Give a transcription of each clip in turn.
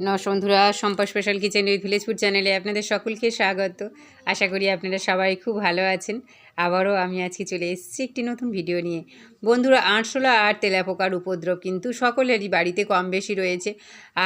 নমস্কার বন্ধুরা Sampa special kitchen with Villagepur চ্যানেলে আপনাদের সকলকে স্বাগত। আশা করি আপনারা সবাই খুব ভালো আছেন। আবারও আমি আজকে চলে এসেছি একটি নতুন ভিডিও নিয়ে। বন্ধুরা আরশোলা আর তেলাপোকার উপদ্রব কিন্তু সকলেরই বাড়িতে কম বেশি রয়েছে।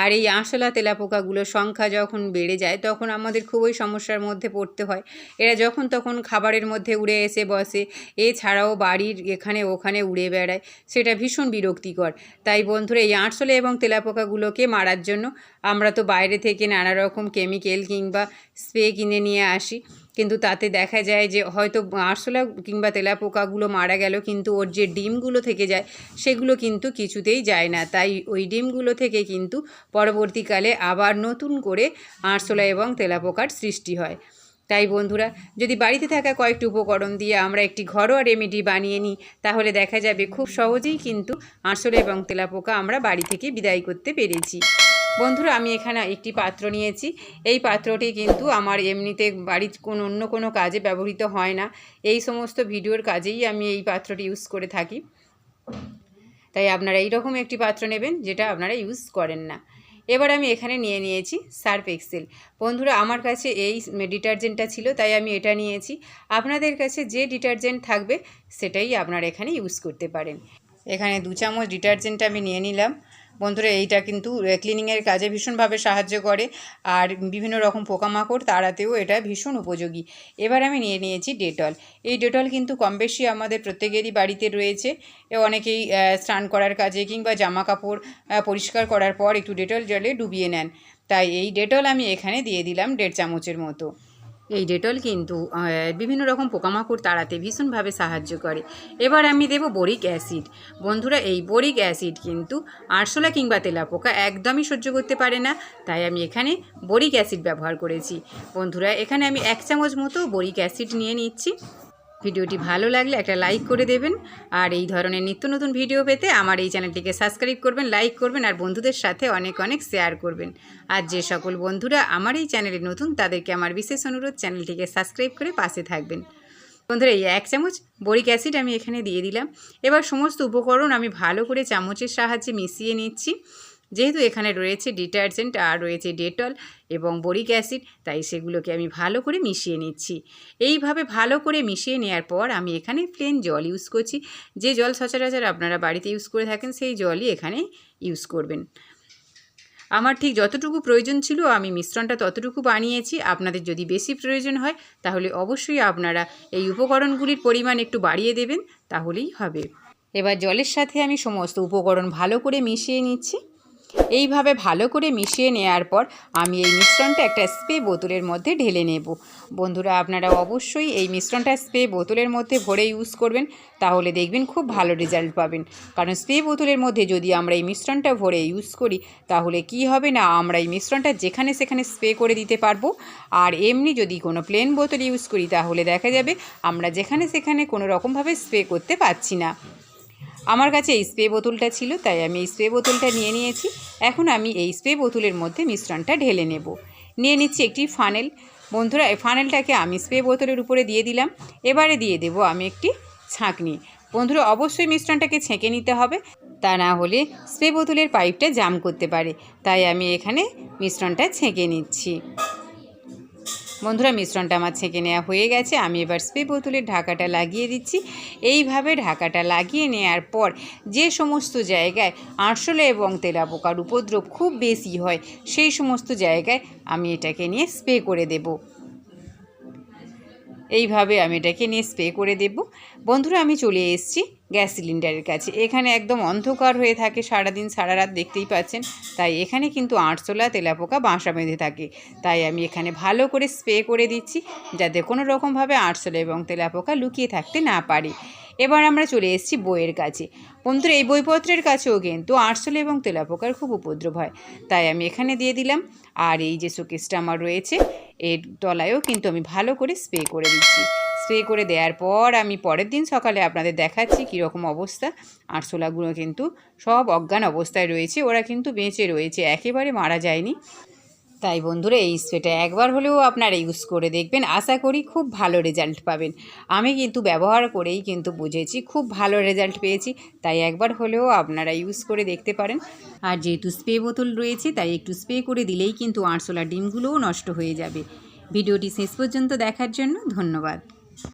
আর এই আরশোলা তেলাপোকাগুলোর সংখ্যা যখন বেড়ে যায়, তখন আমাদের খুবই সমস্যার মধ্যে পড়তে হয়। এরা যখন তখন খাবারের মধ্যে উড়ে এসে বসে, এছাড়াও বাড়ির এখানে ওখানে উড়ে বেড়ায়। সেটা ভীষণ বিরক্তিকর। তাই বন্ধুরা, এই আরশোলা এবং তেলাপোকাগুলোকে মারার জন্য আমরা তো বাইরে থেকে নানা রকম কেমিক্যাল কিংবা স্প্রে কিনে নিয়ে আসি। কিন্তু তাতে দেখা যায় যে হয়তো আরশোলা কিংবা তেলাপোকাগুলো মারা গেল, কিন্তু ওর যে ডিমগুলো থেকে যায় সেগুলো কিন্তু কিছুতেই যায় না। তাই ওই ডিমগুলো থেকে কিন্তু পরবর্তীকালে আবার নতুন করে আরশোলা এবং তেলাপোকার সৃষ্টি হয়। তাই বন্ধুরা, যদি বাড়িতে থাকা কয়েকটি উপকরণ দিয়ে আমরা একটি ঘরোয়া রেমেডি বানিয়ে নিই, তাহলে দেখা যাবে খুব সহজেই কিন্তু আরশোলা এবং তেলাপোকা আমরা বাড়ি থেকে বিদায় করতে পেরেছি। বন্ধুরা, আমি এখানে একটি পাত্র নিয়েছি। এই পাত্রটি কিন্তু আমার এমনিতে বাড়ির কোনো, অন্য কোনো কাজে ব্যবহৃত হয় না। এই সমস্ত ভিডিওর কাজেই আমি এই পাত্রটি ইউজ করে থাকি। তাই আপনারা এইরকম একটি পাত্র নেবেন, যেটা আপনারা ইউজ করেন না। এবার আমি এখানে নিয়ে নিয়েছি সার্ফ এক্সেল। বন্ধুরা, আমার কাছে এই ডিটারজেন্টটা ছিল, তাই আমি এটা নিয়েছি। আপনাদের কাছে যে ডিটারজেন্ট থাকবে, সেটাই আপনারা এখানে ইউজ করতে পারেন। এখানে দু চামচ ডিটারজেন্ট আমি নিয়ে নিলাম। বন্ধুরা, এইটা কিন্তু ক্লিনিংয়ের কাজে ভীষণভাবে সাহায্য করে। আর বিভিন্ন রকম পোকামাকড় তাড়াতেও এটা ভীষণ উপযোগী। এবার আমি নিয়ে নিয়েছি ডেটল। এই ডেটল কিন্তু কম বেশি আমাদের প্রত্যেকেরই বাড়িতে রয়েছে। অনেকেই স্নান করার কাজে কিংবা জামা কাপড় পরিষ্কার করার পর একটু ডেটল জলে ডুবিয়ে নেন। তাই এই ডেটল আমি এখানে দিয়ে দিলাম দেড় চামচের মতো। এই ডেটল কিন্তু বিভিন্ন রকম পোকামাকড় তাড়াতে ভীষণভাবে সাহায্য করে। এবার আমি দেব বরিক অ্যাসিড। বন্ধুরা, এই বরিক অ্যাসিড কিন্তু আরশোলা কিংবা তেলাপোকা একদমই সহ্য করতে পারে না, তাই আমি এখানে বরিক অ্যাসিড ব্যবহার করেছি। বন্ধুরা, এখানে আমি এক চামচ মতো বরিক অ্যাসিড নিয়ে নিচ্ছি। ভিডিওটি ভালো লাগলে একটা লাইক করে দেবেন। আর এই ধরনের নিত্য নতুন ভিডিও পেতে আমার এই চ্যানেলটিকে সাবস্ক্রাইব করবেন, লাইক করবেন আর বন্ধুদের সাথে অনেক অনেক শেয়ার করবেন। আর যে সকল বন্ধুরা আমার এই চ্যানেলে নতুন, তাদেরকে আমার বিশেষ অনুরোধ চ্যানেলটিকে সাবস্ক্রাইব করে পাশে থাকবেন। বন্ধুরা, এই এক চামচ বরিক অ্যাসিড আমি এখানে দিয়ে দিলাম। এবার সমস্ত উপকরণ আমি ভালো করে চামচের সাহায্যে মিশিয়ে নিচ্ছি। যেহেতু এখানে রয়েছে ডিটারজেন্ট আর রয়েছে ডেটল এবং বরিক অ্যাসিড, তাই সেগুলোকে আমি ভালো করে মিশিয়ে নিচ্ছি। এইভাবে ভালো করে মিশিয়ে নেওয়ার পর আমি এখানে প্লেন জল ইউজ করছি। যে জল সচরাচর আপনারা বাড়িতে ইউজ করে থাকেন, সেই জলই এখানে ইউজ করবেন। আমার ঠিক যতটুকু প্রয়োজন ছিল, আমি মিশ্রণটা ততটুকু বানিয়েছি। আপনাদের যদি বেশি প্রয়োজন হয়, তাহলে অবশ্যই আপনারা এই উপকরণগুলির পরিমাণ একটু বাড়িয়ে দেবেন, তাহলেই হবে। এবার জলের সাথে আমি সমস্ত উপকরণ ভালো করে মিশিয়ে নিচ্ছি। এইভাবে ভালো করে মিশিয়ে নেওয়ার পর আমি এই মিশ্রণটা একটা স্প্রে বোতলের মধ্যে ঢেলে নেব। বন্ধুরা, আপনারা অবশ্যই এই মিশ্রণটা স্প্রে বোতলের মধ্যে ভরে ইউজ করবেন, তাহলে দেখবেন খুব ভালো রেজাল্ট পাবেন। কারণ স্প্রে বোতলের মধ্যে যদি আমরা এই মিশ্রণটা ভরে ইউজ করি, তাহলে কি হবে না, আমরা এই মিশ্রণটা যেখানে সেখানে স্প্রে করে দিতে পারব। আর এমনি যদি কোনো প্লেন বোতল ইউজ করি, তাহলে দেখা যাবে আমরা যেখানে সেখানে কোনো রকমভাবে স্প্রে করতে পারছি না। আমার কাছে এই স্প্রে বোতলটা ছিল, তাই আমি এই স্প্রে বোতলটা নিয়ে নিয়েছি। এখন আমি এই স্প্রে বোতলের মধ্যে মিশ্রণটা ঢেলে নেব। নিয়ে নিচ্ছি একটি ফানেল। বন্ধুরা, এই ফানেলটাকে আমি স্প্রে বোতলের উপরে দিয়ে দিলাম। এবারে দিয়ে দেব আমি একটি ছাঁকনি। বন্ধুরা, অবশ্যই মিশ্রণটাকে ছেঁকে নিতে হবে, তা না হলে স্প্রে বোতলের পাইপটা জাম করতে পারে। তাই আমি এখানে মিশ্রণটা ছেঁকে নিচ্ছি। বন্ধুরা, মিশ্রণটা আমার ছেঁকে নেওয়া হয়ে গেছে। আমি এবার স্প্রে বোতলের ঢাকাটা লাগিয়ে দিচ্ছি। এইভাবে ঢাকাটা লাগিয়ে নেওয়ার পর যে সমস্ত জায়গায় আরশোলা এবং তেলাপোকার উপদ্রব খুব বেশি হয়, সেই সমস্ত জায়গায় আমি এটাকে নিয়ে স্প্রে করে দেবো। এইভাবে আমি এটাকে নিয়ে স্প্রে করে দেব। বন্ধুরা, আমি চলে এসেছি গ্যাস সিলিন্ডারের কাছে। এখানে একদম অন্ধকার হয়ে থাকে, সারাদিন সারা রাত দেখতেই পাচ্ছেন। তাই এখানে কিন্তু আরশোলা তেলাপোকা বাসা বেঁধে থাকে। তাই আমি এখানে ভালো করে স্প্রে করে দিচ্ছি, যাতে কোনো রকমভাবে আরশোলা এবং তেলাপোকা লুকিয়ে থাকতে না পারে। এবার আমরা চলে এসেছি বইয়ের কাছে। বন্ধুরা, এই বইপত্রের কাছেও কিন্তু আরশোলা এবং তেলাপোকার খুব উপদ্রব হয়। তাই আমি এখানে দিয়ে দিলাম। আর এই যে শোকেসটা আমার রয়েছে, এর তলায়ও কিন্তু আমি ভালো করে স্প্রে করে দিচ্ছি। স্প্রে করে দেওয়ার পর আমি পরের দিন সকালে আপনাদের দেখাচ্ছি কীরকম অবস্থা। আরশোলাগুলো কিন্তু সব অজ্ঞান অবস্থায় রয়েছে, ওরা কিন্তু বেঁচে রয়েছে, একেবারে মারা যায়নি। তাই বন্ধুরা, এই স্প্রেটা একবার হলেও আপনারা ইউজ করে দেখবেন, আশা করি খুব ভালো রেজাল্ট পাবেন। আমি কিন্তু ব্যবহার করেই কিন্তু বুঝেছি, খুব ভালো রেজাল্ট পেয়েছি, তাই একবার হলেও আপনারা ইউজ করে দেখতে পারেন। আর যেহেতু স্প্রে বোতল রয়েছে, তাই একটু স্প্রে করে দিলেই কিন্তু আরশোলা ডিমগুলোও নষ্ট হয়ে যাবে। ভিডিওটি শেষ পর্যন্ত দেখার জন্য ধন্যবাদ।